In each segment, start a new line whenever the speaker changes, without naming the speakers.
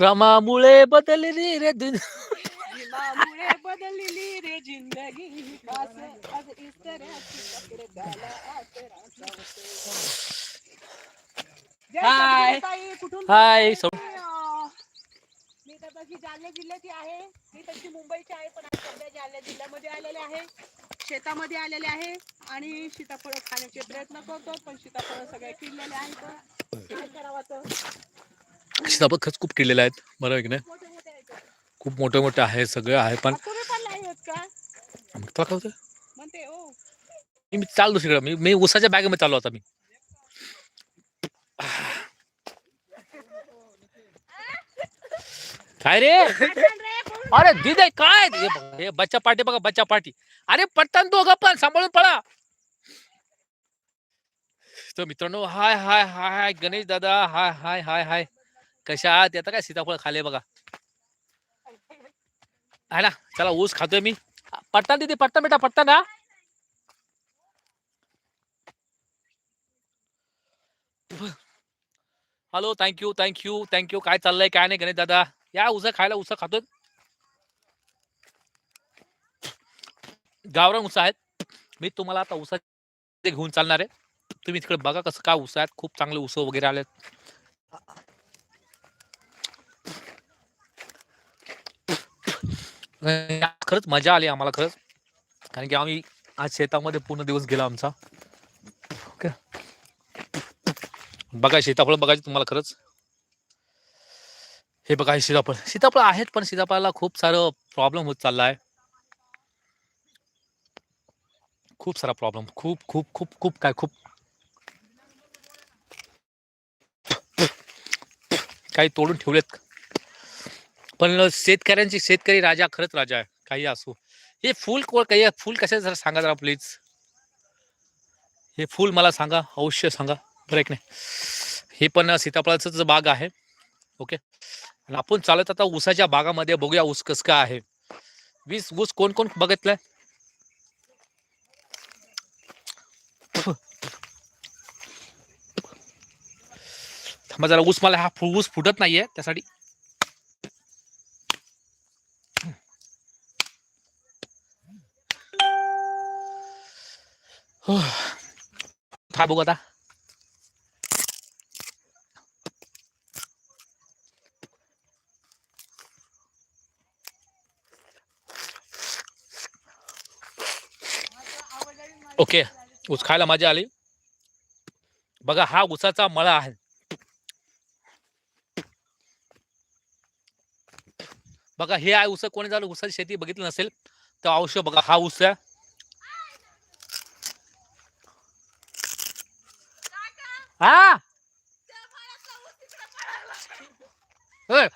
रमामुळे बदलली रे दुन
भीमामुळे बदलली रे जिंदगी. आज
हाय.
कुठून
हाय,
मी, तर तशी जालना जिल्ह्याची आहे. मी तशी मुंबईची आहे पण आज सध्या जालना जिल्ह्यामध्ये आलेले आहे. शेतामध्ये आलेले आहे आणि सीताफळ खाण्याचे प्रयत्न करतो पण सीताफळ सगळे किडलेले आहेत. काय करावं?
सीताफळ खरंच खूप किडलेले आहेत. आहे की नाही? खूप मोठे मोठे आहे सगळे आहे पण तुला काय होतं
ओ
मी चाललो दुसरीकडे मी मी उसाच्या बॅगेमध्ये चाललो आता मी. काय रे? अरे दिदे काय? हे हे बच्चा पार्टी बघा बच्चा पार्टी. अरे पटकन दोघं पण सांभाळून पळा. तर मित्रांनो हाय हाय हाय हाय गणेश दादा हाय हाय हाय हाय. कशा आहात? आता काय सीताफळ खाले बघा. आहे ना? चला ऊस खातोय मी. पटकन दिदी पटकन बेटा पटकन ना हॅलो थँक्यू थँक्यू थँक्यू काय चाललंय काय नाही गणेश दादा? या उसा खायला उसा खातोय. गावरान उसा आहेत. मी तुम्हाला आता उसा घेऊन चालणार आहे. तुम्ही तिकडे बघा कसं काय उसा आहेत. खूप चांगले उस वगैरे आलेत. खरंच मजा आली आम्हाला खरंच. कारण की आम्ही आज शेतामध्ये पूर्ण दिवस गेला आमचा. ओके. बघा सीताफळ बघायचे तुम्हाला खरंच. हे बघा हे सीताफळ. सीताफळ आहेत पण सीताफळाला खूप सारं प्रॉब्लेम होत चालला आहे. खूप सारा प्रॉब्लेम खूप खूप खूप खूप काय खूप. काही तोडून ठेवलेत. पण शेतकऱ्यांची शेतकरी राजा खरंच राजा आहे काही असो. हे फुल काही फुल कसे जरा सांगा जरा प्लीज हे फुल मला सांगा अवश्य सांगा बरं एक की नाही हे पण सीताफळाचंच बाग आहे ओके. आणि आपण चालत आता ऊसाच्या बागामध्ये बघूया ऊस कस काय आहे. वीस ऊस कोण कोण बघितलंय? थांबा जरा ऊस मला हा ऊस फुटत नाहीये त्यासाठी हा बघू आता? ओके ऊस खायला मजा आली. बघा हा ऊसाचा मळा आहे. बघा हे आहे ऊस. कोणी झालं ऊसाची शेती बघितली नसेल तर अवश्य बघा हा ऊस आहे. हा। होय.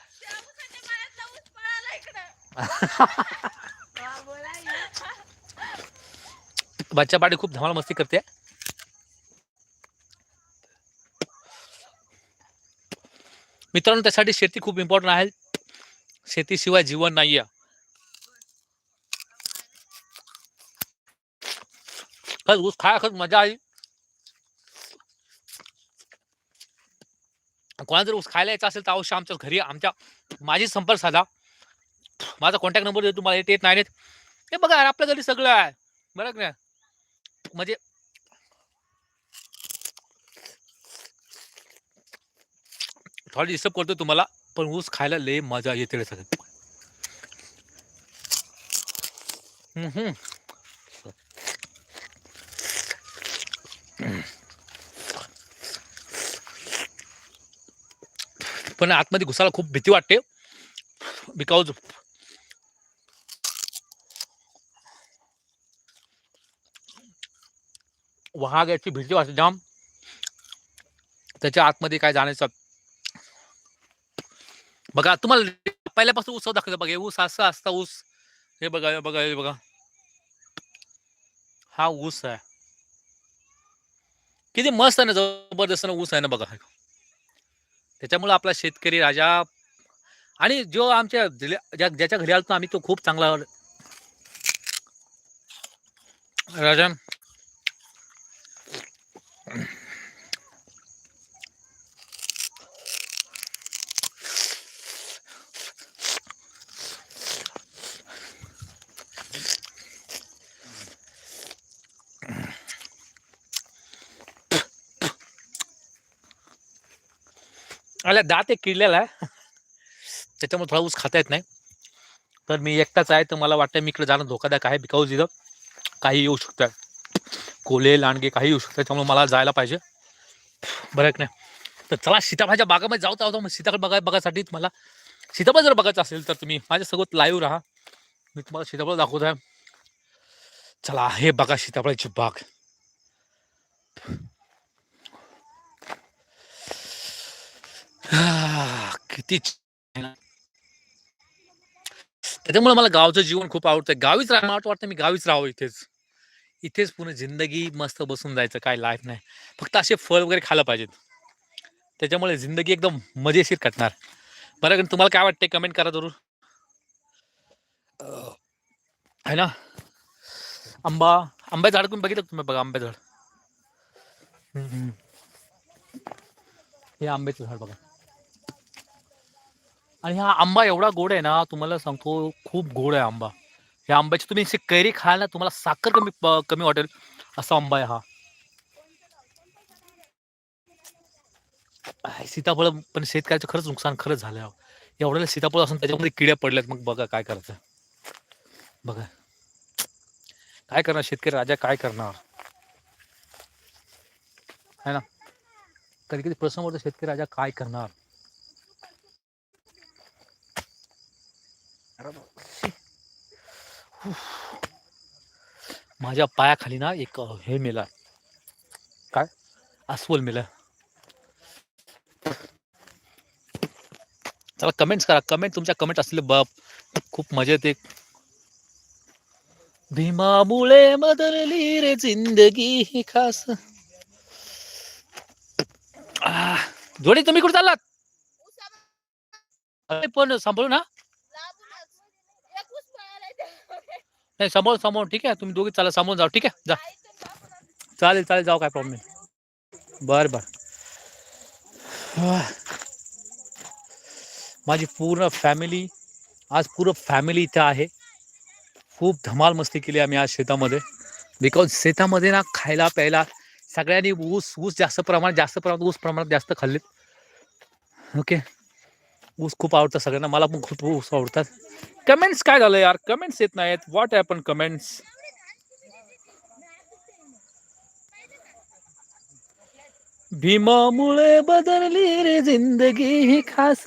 बच्चा पाटी खूप धमाल मस्ती करते मित्रांनो त्यासाठी शेती खूप इम्पॉर्टंट आहे. शेतीशिवाय जीवन नाहीये. खरंच ऊस खाया खरंच मज़ा आली कोणाला जर ऊस खायला यायचा असेल तर अवश्य आमच्या घरी आमच्या माझी संपर्क साधा. माझा कॉन्टॅक्ट नंबर देतो तुम्हाला येत नाही हे बघा यार, आपल्या घरी सगळं आहे. बरं का म्हणजे थोडं डिस्टर्ब करतो तुम्हाला पण ऊस खायला लय मजा येते सगळं हम्म, पण आतमध्ये घुसायला खूप भीती वाटते. बिकॉज़ वाघ याची भीती वाटते जाम. त्याच्या आतमध्ये काय जाण्याचं? बघा, तुम्हाला पहिल्यापासून ऊस दाखवतो बघा ऊस असं असता ऊस. हे बघा बघा, हे बघा. हा ऊस आहे. किती मस्त आहे ना ज़बरदस्त ऊस आहे ना बघा. त्याच्यामुळं आपला शेतकरी राजा आणि जो आमच्या ज्या ज्याच्या घरी आलतो आम्ही तो खूप चांगला राजन आल्या दात एक किडलेला आहे. त्याच्यामुळे थोडा ऊस खाता येत नाही. तर मी एकटाच आहे तर मला वाटतं मी इकडे जाणं धोकादायक आहे बिकॉज इथं काही येऊ शकतं. कोले लांडगे काही येऊ शकतं त्यामुळे मला जायला पाहिजे. बरं की नाही. तर चला सीताफळाच्या बागामध्ये जाऊ आहोत मग सीताफळ बघा बघायसाठी मला सीताफळ जर बघायचं असेल तर तुम्ही माझ्यासोबत लाईव्ह राहा. मी तुम्हाला सीताफळ दाखवत आहे चला हे बघा सीताफळाची बाग आह, किती त्याच्यामुळे मला गावचं जीवन खूप आवडतं गावीच राहा मला वाटतं मी गावीच राहावं इथेच. इथेच पूर्ण जिंदगी मस्त बसून जायचं काय लाईफ नाही. फक्त असे फळ वगैरे खायला पाहिजेत. त्याच्यामुळे जिंदगी एकदम मजेशीर कटणार बरं कारण तुम्हाला काय वाटते कमेंट करा जरूर. है आहे ना? आंबा आंब्या झाड कोण बघितलं तुम्ही? बघा आंब्या झाड. हे आंब्याचं झाड बघा. आणि हा आंबा एवढा गोड आहे ना तुम्हाला सांगतो खूप गोड आहे आंबा. या आंब्याची तुम्ही अशी कैरी खाल ना तुम्हाला साखर कमी कमी वाटेल असा आंबा आहे हा. सीताफळ पण शेतकऱ्याचं खरंच नुकसान खरंच झालं आहे. एवढ्याला सीताफळ असून त्याच्यामध्ये किड्या पडल्यात मग बघा काय करायचं. बघा. काय करणार शेतकरी राजा काय करणार? है ना? कधी कधी प्रश्न पडतो शेतकरी राजा काय करणार? उफ. माझ्या पायाखाली ना एक हे मेला काय? अस्वल मेला. चला कमेंट्स करा. कमेंट तुमच्या कमेंट असलेले बाप. खूप मजा येते. भीमामुळे बदलली रे जिंदगी ही खास. जोडी तुम्ही कुठे चाललात? पण सांभाळू ना नाही समोर समोर. ठीक आहे तुम्ही दोघी चाला समोर जाऊ. ठीक आहे जा. चालेल चालेल जाऊ काय प्रॉब्लेम नाही. बर बर. माझी पूर्ण फॅमिली आज पूर्ण फॅमिली इथं आहे. खूप धमाल मस्ती केली आम्ही आज शेतामध्ये. बिकॉज शेतामध्ये ना खायला प्यायला सगळ्यांनी ऊस ऊस जास्त प्रमाणात जास्त प्रमाणात ऊस प्रमाणात जास्त खाल्लेत. ओके ऊस खूप आवडतात सगळ्यांना मला पण खूप ऊस आवडतात. कमेंट्स काय झालं यार? कमेंट्स येत नाहीत. व्हॉट हॅपन कमेंट्स भीमामुळे बदलली रे जिंदगी ही खास.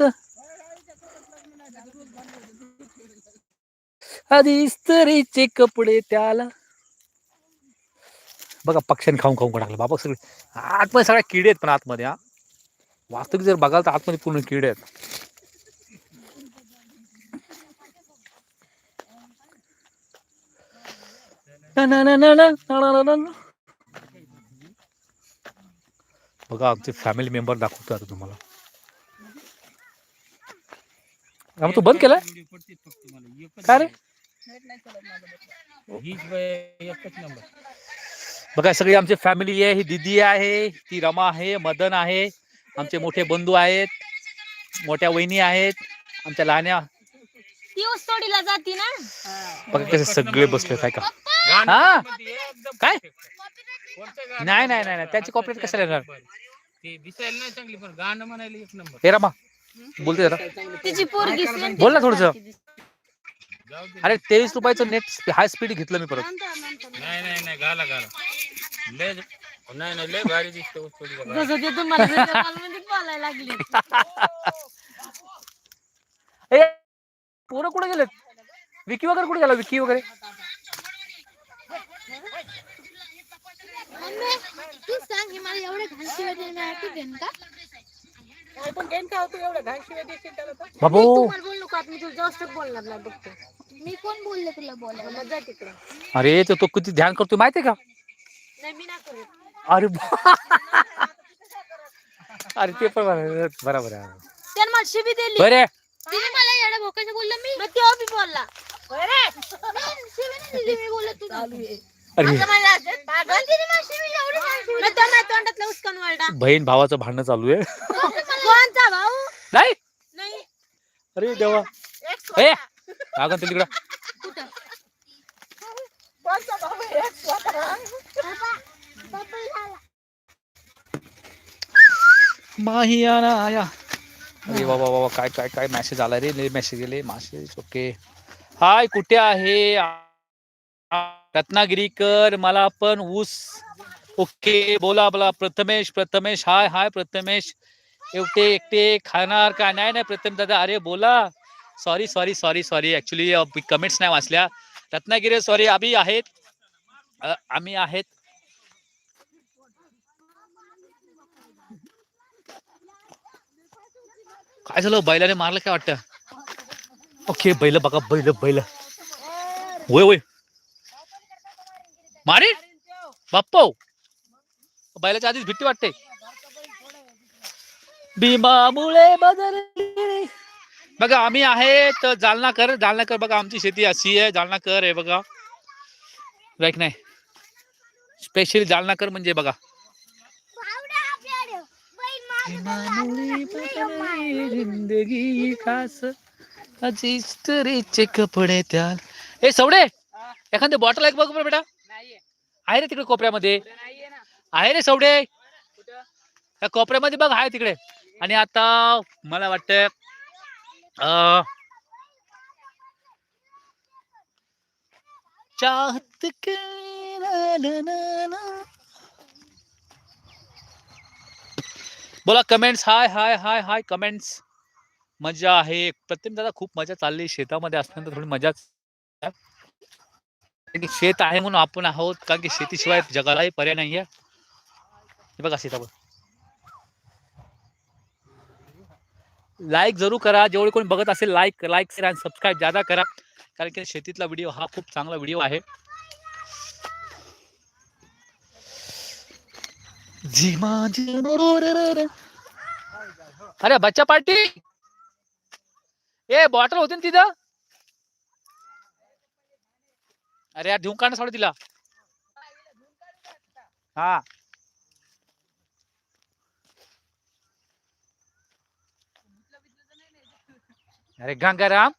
आधी इस्त्रीचे कपडे त्याला. बघा पक्ष्याने खाऊन खाऊन टाकलं. बाबा सगळे आतमध्ये सगळ्या किडे आहेत पण आतमध्ये हा. वास्तविक जर बघाल तर आतमध्ये पूर्ण किडे आहेत. बघा आमचे फॅमिली मेंबर दाखवतो आता तुम्हाला. आम्ही तू बंद केलाय? काय रे? बघा सगळी आमची फॅमिली आहे ही दिदी आहे ती रमा आहे मदन आहे आमचे मोठे बंधू आहेत मोठ्या वहिनी आहेत आमच्या लहान्या
ती ऊसतोडीला जाती ना.
बघा कसे सगळे बसले काय का? हा? काय? नाही नाही नाही नाही. त्याची कॉपरेट कशाला येणार?
ते दिसायला नाही चांगली पण गाणं म्हणायला एक नंबर.
हे रमा बोलते जरा.
तिची पोरगी सेम
बोल ना थोडंसं.
जाऊ दे.
अरे तेवीस रुपयाचं नेट हाय स्पीड घेतलं मी परत.
नाही नाही नाही घाला घाला लय नाही नाही लय भारी दिसते
बोलायला लागली.
ए पोरं कुठे गेलेत विकी वगैरे कुठे गेला विकी वगैरे
तू सांग हे मला एवढे घाण शिवाय देण्यासाठी देईन का?
पण घेईन का हो एवढं घाण देशील त्याला तर?
बाबू!
तुम्हाला बोललो का मी तुला जास्त बोलणार नाही बघतो मी कोण बोलले तुला बोलायला? मग जा तिकडे.
अरे तो तो किती ध्यान करतोय माहितीये का?
नाही मी नाही करत.
अरे बा- अरे ते पण बरोबर बरोबर आहे
त्यानं मला शिवी दिली.
बरे.
तिने मला येड्या भोकाचं बोललं मी? मग तेव्हा बी बोलला. मी शिवी नाही दिली, मी बोलत होतो.
अरे
आता मला असं पागल. आणि तिने मला शिवी एवढी छान शिवी दिली. मग तो माझ्या तोंडातला उचकून वळला.
बहीण भावाचं भांडणं चालू आहे.
कोणचा भाऊ?
नाही.
नाही.
अरे देवा.
एक
ए
स्वतः.
अगं तिकडं
कुठं?
कोणचा भाऊ? आहे? एक स्वतः.
माही आना आया अरे बाबा बाबा काय काय काय मेसेज आला रे? मेसेज गेले मेसेज ओके हाय कुठे आहे? रत्नागिरीकर मला पण ऊस. ओके बोला बोला. प्रथमेश प्रथमेश. हाय हाय प्रथमेश. एकटे एकटे खाणार का? नाही नाही प्रथम दादा. अरे बोला. Sorry sorry sorry sorry actually comments नाही वाचल्या. रत्नागिरी सॉरी आम्ही आहेत. आम्ही आहेत. काय झालं? बैलाने मारलं काय वाटतं? ओके बैल बघा बैल बैल. होय होय मारे? बाप्पा. बैलाच्या आधीच भीती वाटते. भीमामुळे बदलली. बघा आम्ही आहेत जालनाकर. जालनाकर बघा आमची शेती अशी आहे. जालनाकर आहे बघा. राईट नाही. स्पेशली जालनाकर म्हणजे बघा. जिंदगी खास अजीज कपडे त्याल ए सवडे एखादं बॉटल आहे बघ बरं बेटा आहे रे तिकडे कोपऱ्यामध्ये आहे रे सवडे
या
त्या कोपऱ्यामध्ये बघ आहे तिकडे आणि आता मला वाटतं चाहत के? ना बोला कमेंट्स हाय हाय हाय हाय कमेंट्स मजा आहे. प्रत्येक दादा खूप मजा चालली. शेतामध्ये असल्यानंतर थोडी मजाच शेत आहे म्हणून आपण आहोत. कारण की शेतीशिवाय जगालाही पर्याय नाही आहे. हे बघा सीताफळ. लाईक जरूर करा. जेवढे कोणी बघत असेल लाईक लाईक आणि सबस्क्राईब जादा करा. कारण की शेतीतला व्हिडिओ हा खूप चांगला व्हिडिओ आहे. अरे बच्चा पार्टी? ए बॉटल होती ना तिथं? अरे यार देऊन काढणं ना तिला. हा. अरे गंगाराम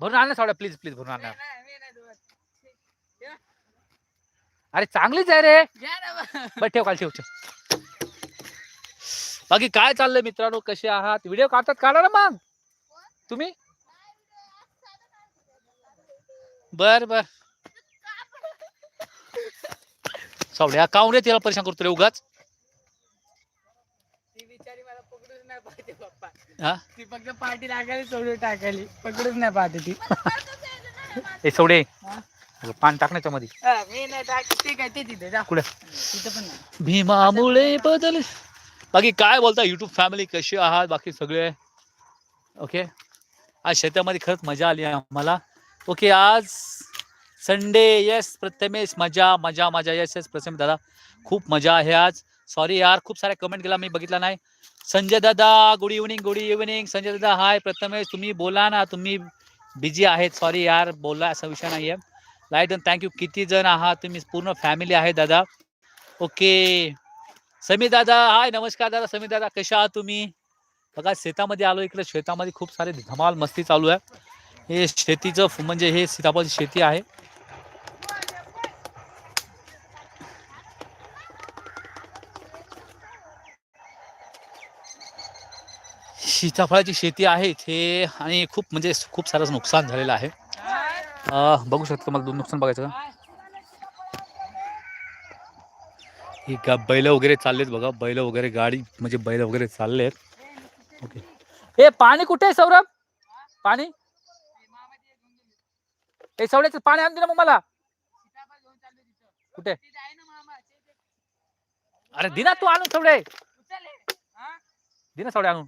भरून आण ना सोडा प्लीज प्लीज भरून आण ना.
नाही, मी नाही धुवत.
अरे चांगलीच आहे रे. बर ठेव काल ठेव ठेव. बाकी काय चाललंय मित्रांनो? कसे आहात? व्हिडिओ काढतात काढा ना मग? तुम्ही? बर बर. सावड्या काऊन रे तिला परेशान करतो रे उगाच?
ती बिचारी मला पकडूच नाही पाहते पप्पा.
हा?
ती फक्त पाठी टाकायली सोडून टाकायली. पकडूच नाही पाहते ती.
ए सवडे
हा?
पानमध्ये
हा, मी नाही टाक ते काय ते तिथे जा.
कुठे?
तिथं पण नाही.
भीमामुळे बदल. बाकी काय बोलता युट्यूब फॅमिली कशी आहात? बाकी सगळे? ओके आज शेतामध्ये खरंच मजा आली आहे आम्हाला. ओके आज संडे येस प्रथमेश मजा मजा मजा. येस येस प्रथमेश दादा खूप मजा आहे आज. सॉरी यार खूप सारे कमेंट केला मी बघितला नाही. संजय दादा good evening good evening Sanjay दादा हाय प्रथमेश तुम्ही बोला ना तुम्ही बिझी आहेत. सॉरी यार बोला असा विषय नाही आहे लाइट थँक्यू किती जण आहात तुम्ही पूर्ण फॅमिली आहे दादा ओके समीर दादा हाय नमस्कार दादा समीर दादा कशा आहात तुम्ही बघा शेतामध्ये आलो इकडे शेतामध्ये खूप सारे धमाल मस्ती चालू आहे हे शेतीचं फ- म्हणजे हे सीताफळ शेती आहे सीताफळाची शेती आहे इथे आणि खूप म्हणजे खूप सारं नुकसान झालेलं आहे बघू शकता मला दोन नुकसान बघायचं का? ही गा बैल वगैरे चाललेत बघा. बैल वगैरे गाडी म्हणजे बैल वगैरे चाललेत. ओके. हे पाणी कुठे आहे सौरभ? पाणी? हे सवड्याचं पाणी आणते ना मग मला. कुठे? अरे दिना तू आणून
सवडे
दिना सवडे आणून.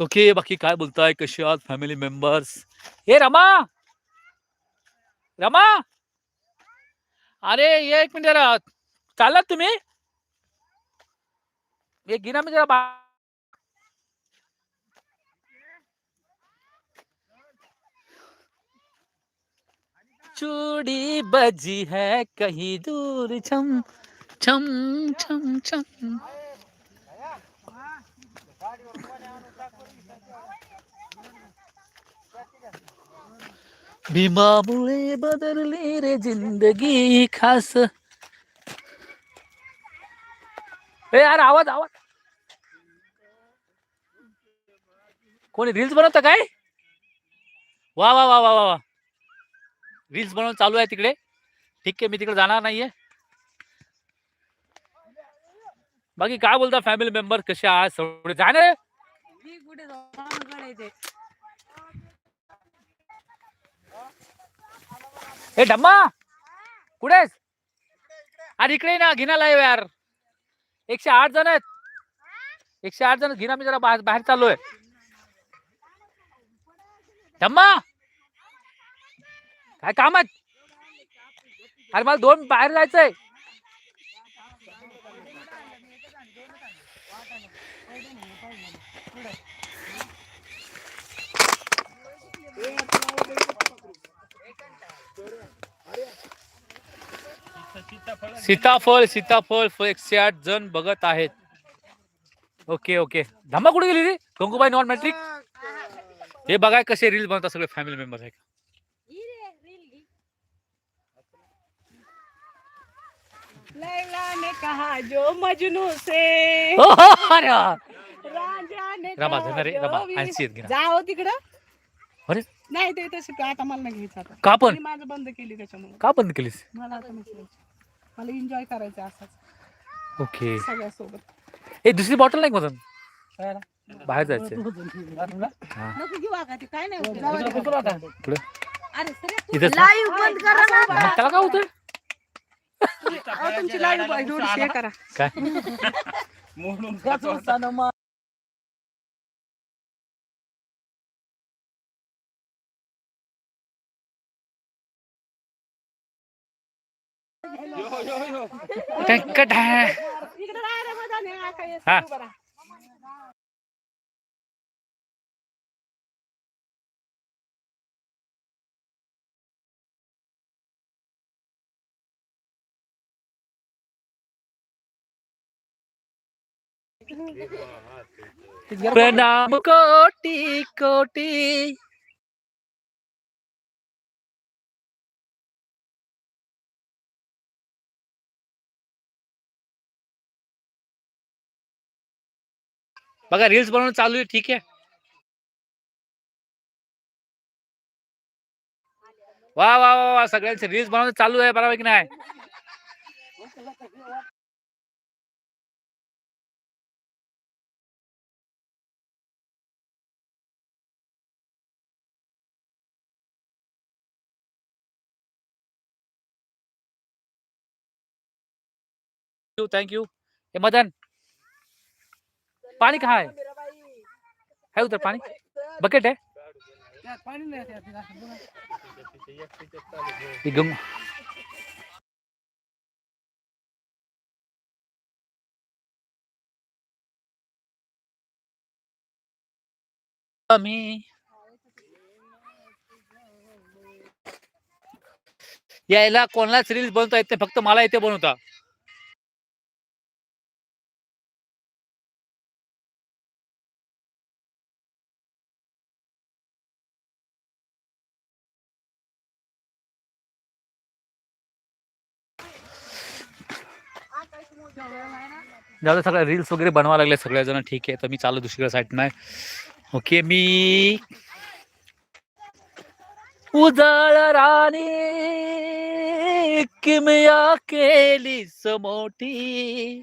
ओके बाकी काय बोलताय? कशी आहात फॅमिली मेंबर्स ए रमा! रमा! अरे, ये एक मिनिट जरा. चाललात तुम्ही? एक गिना मी जरा चूड़ी बजी है कहीं दूर, छम छम छम छम। भीमामुळे बदलली रे जिंदगी खास. ए यार आवाज आवाज. कोणी रील्स बनवतं काय? वा वा वा वा वा वा. रील्स बनवून चालू आहे तिकडे. ठीक आहे मी तिकडे जाणार नाहीये. बाकी काय बोलता फॅमिली मेंबर कसे आहात? सगळे जाणार हे डम्मा! कुठे अरे इकडे ना घिनाला आहे यार. एकशे आठ जण आहेत. एकशे आठ जण घिना मी जरा बाहेर बाहेर चाललोय. डम्मा! काय काम आहेत? अरे मला दोन बाहेर जायचंय. सीताफळ सीताफळ एकशे आठ जण बघत आहेत. Okay okay. धम्मा कुठे गेली रे? Gangubai non matric? हे बघाय कसे रील बनवतात सगळे फॅमिली मेंबर आहे
लैला ने कहा जो मजनू से. राजा ने
रमा
तिकडं.
अरे
नाही ते तसे आता मला नाही घ्यायचं आता.
का पण?
मी माझं बंद केली त्याच्यामुळे.
का बंद केलीस?
मला आता नाही करायचं. मला एन्जॉय करायचं असंच.
ओके.
सगळ्यासोबत.
ए दुसरी बॉटल नाही का मधून? बाहेर जायचंय. हा.
नको घेऊ आता ते काय नाही होत. जाऊ दे.
पुढे.
अरे सर
इथेच ना?
लाईव्ह बंद करा ना.
मग त्याला काय होतं
तुमची लाईव्ह शेअर करा.
काय?
मोडून
नाही हा.
प्रणाम कोटी कोटी। बघा रील्स बनवणं चालू आहे ठीक आहे वा वा वा वा सगळ्यांचे रील्स बनवणं चालू आहे, बरोबर की नाही? थँक्यू हे मदन. पाणी कहाँ है है उधर पानी बकेट है
पाणी
मी यायला कोणालाच रील्स बनवता येते फक्त मला इथे बनवता. जाऊ सगळ्या रील्स वगैरे बनवा लागले सगळेजण. ठीक आहे तर मी चालू दुसरीकडे साईड नाही ओके मी उजळ राणी किमया केली समोठी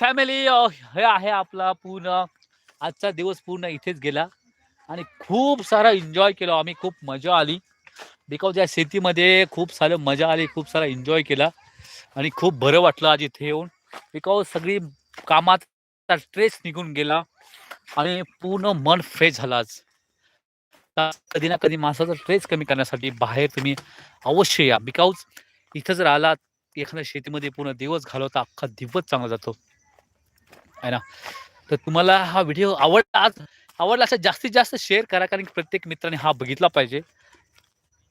फॅमिली हे आहे आपला पूर्ण. आजचा दिवस पूर्ण इथेच गेला. आणि खूप सारा एन्जॉय केला. आम्ही खूप मजा आली. बिकॉज या शेतीमध्ये खूप सारं मजा आली खूप सारा एन्जॉय केला. आणि खूप बरं वाटलं आज इथे येऊन. बिकॉज सगळी कामाचा स्ट्रेस निघून गेला आणि पूर्ण मन फ्रेश झालं आज. कधी ना कधी माणसाचा स्ट्रेस कमी करण्यासाठी बाहेर तुम्ही अवश्य या. बिकॉज इथं जर आलात एखाद्या शेतीमध्ये पूर्ण दिवस घालवता अख्खा दिवस चांगला जातो. आहे ना? तर तुम्हाला हा व्हिडिओ आवडला आज? आवडला असं जास्तीत जास्त शेअर करा कारण की प्रत्येक मित्राने हा बघितला पाहिजे.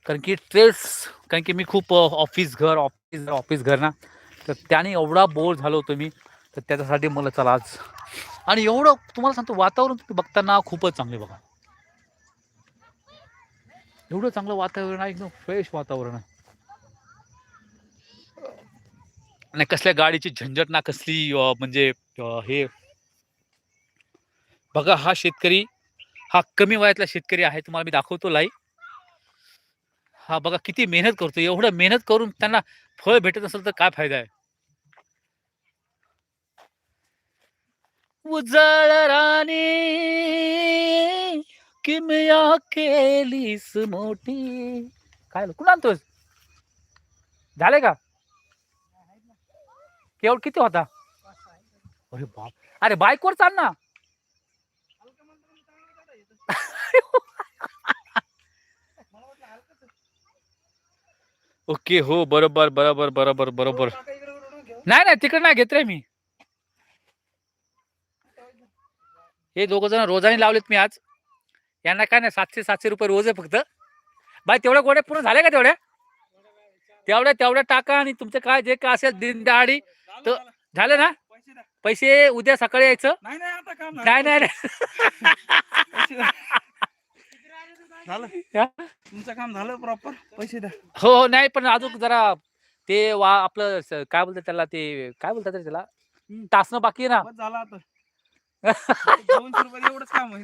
कारण की ट्रेस कारण की मी खूप ऑफिस घर ऑफिस ऑफिस घर ना तर त्याने एवढा बोर झालो होतो मी तर त्याच्यासाठी मला चला आज. आणि एवढं तुम्हाला सांगतो वातावरण तुम्ही बघताना खूपच चांगले बघा. एवढं चांगलं वातावरण आहे एकदम फ्रेश वातावरण आहे. आणि कसल्या गाडीची झंझट ना कसली म्हणजे हे. बघा हा शेतकरी हा कमी वयातला शेतकरी आहे तुम्हाला मी दाखवतो लाईव्ह हा बघा किती मेहनत करतो एवढं मेहनत करून त्यांना फळ भेटत असेल तर काय फायदा आहे? उजळ राणी किमया केलीस मोठी. काय कुणा आणतोस झाले का? केवळ किती होता? अरे बाप. अरे बाईकवर चाल ना. ओके हो बरोबर बरोबर बरोबर बरोबर. नाही नाही तिकडे नाही घेत रे मी. हे दोघ जण रोजाने लावलेत मी आज. यांना काय नाही सातशे सातशे रुपये रोज आहे फक्त. बाय तेवढ्या गोड्या पूर्ण झाल्या का तेवढ्या? तेवढ्या तेवढ्या टाका आणि तुमचं काय जे काय असेल दिन दहाडी तर झालं ना? पैसे उद्या सकाळी यायचं?
नाही नाही आता काम
नाही नाही नाही.
झालं? तुमचं काम झालं प्रॉपर पैसे द्या.
हो हो नाही पण अजून जरा ते वा आपलं स- काय बोलतात त्याला ते काय बोलतात रे त्याला? टाचणं बाकी आहे ना.
बस झालं आता. दोनशे रुपये एवढंच काम आहे.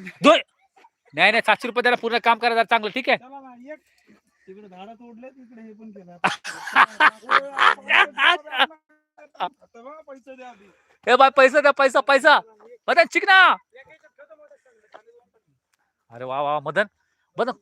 नाही नाही सातशे रुपये त्याला पूर्ण काम करा जरा चांगलं ठीक आहे.
चला ना एक. तिकडे झाडं तोडले तिकडे हे पण केलं. आता बघा पैसे द्या आधी.
हे बाय पैसा द्या पैसा पैसा. मदन चिक ना. अरे वा वा मदन. मदन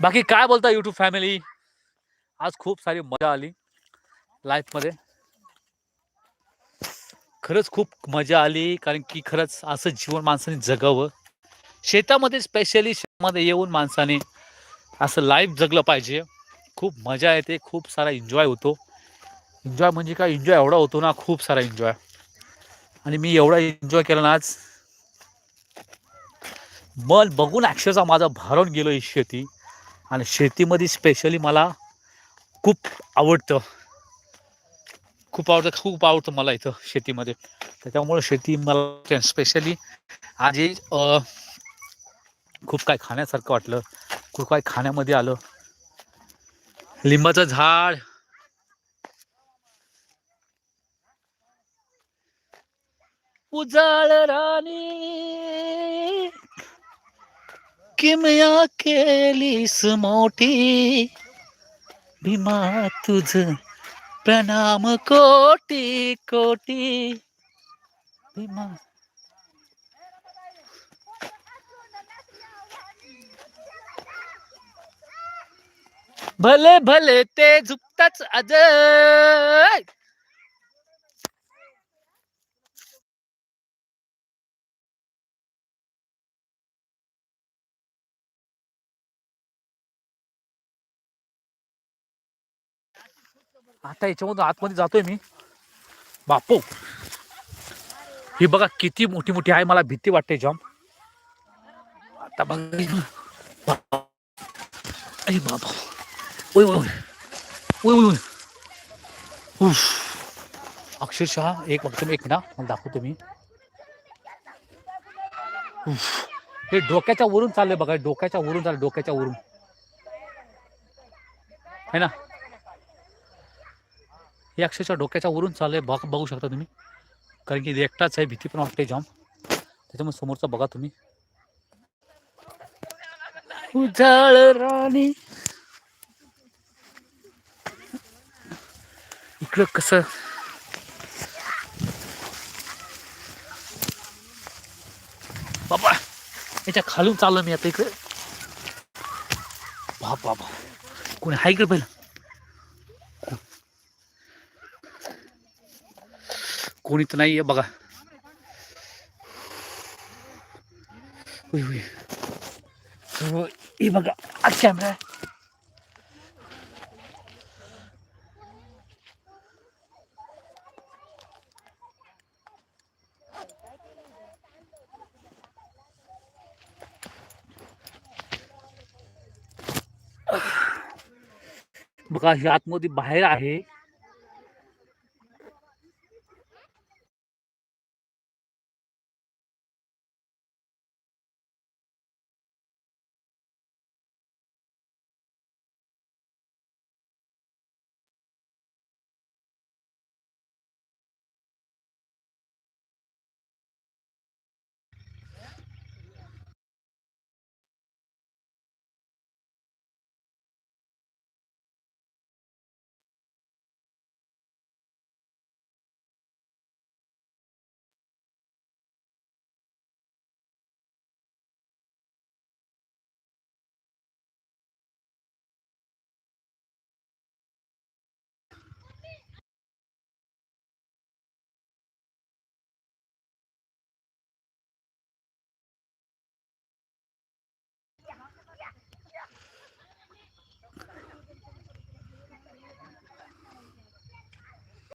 बाकी काय बोलता यूट्यूब फॅमिली आज खूप सारी मजा आली लाईफमध्ये खरंच खूप मजा आली कारण की खरंच असं जीवन माणसाने जगावं. शेतामध्ये स्पेशली शेतामध्ये येऊन माणसाने असं लाईफ जगलं पाहिजे. खूप मजा येते खूप सारा एन्जॉय होतो. एन्जॉय म्हणजे काय? एन्जॉय एवढा होतो ना खूप सारा एन्जॉय आणि मी एवढा एन्जॉय केला ना आज. मन बघून अक्षरशः माझा भारून गेलो ही शेती. आणि शेतीमध्ये स्पेशली मला खूप आवडतं. खूप आवडतं खूप आवडतं मला इथं शेतीमध्ये. त्याच्यामुळे शेती मला स्पेशली आजही अं, खूप काय खाण्यासारखं वाटलं. खूप काय खाण्यामध्ये आलं. लिंबाचं झाड. उजाळ राणी. किमया केलीस मोठी? भीमा तुझ प्रणाम कोटी कोटी. भीमा. भले भले ते झुकताच अजय आता याच्यामधून आतमध्ये जातोय मी. बापू. ही बघा किती मोठी मोठी आहे मला भीती वाटते जॉम. आता बघ. अरे बाबा. ओय ओय ओय. ओय ओय अक्षरशः एक बघतो मी एक ना मला दाखवतो मी. हे डोक्याच्या वरून चाललंय बघा डोक्याच्या वरून चाललं डोक्याच्या वरून. है ना? हे अक्षरशः डोक्याच्या वरून चाललंय. बघ बघू शकता तुम्ही. कारण की एकटाच आहे भीती पण वाटते जाम. त्याच्यामुळे समोरचा बघा तुम्ही. उजाळ राणी. इकडं कसं? बाबा याच्या खालून चाललो मी आता इकडे. बाप बाबा. कोणी हाय इकडे पहिलं? कोणीत नाही आहे बघा होय बघा अच्छा बघा ही आतमध्ये बाहेर आहे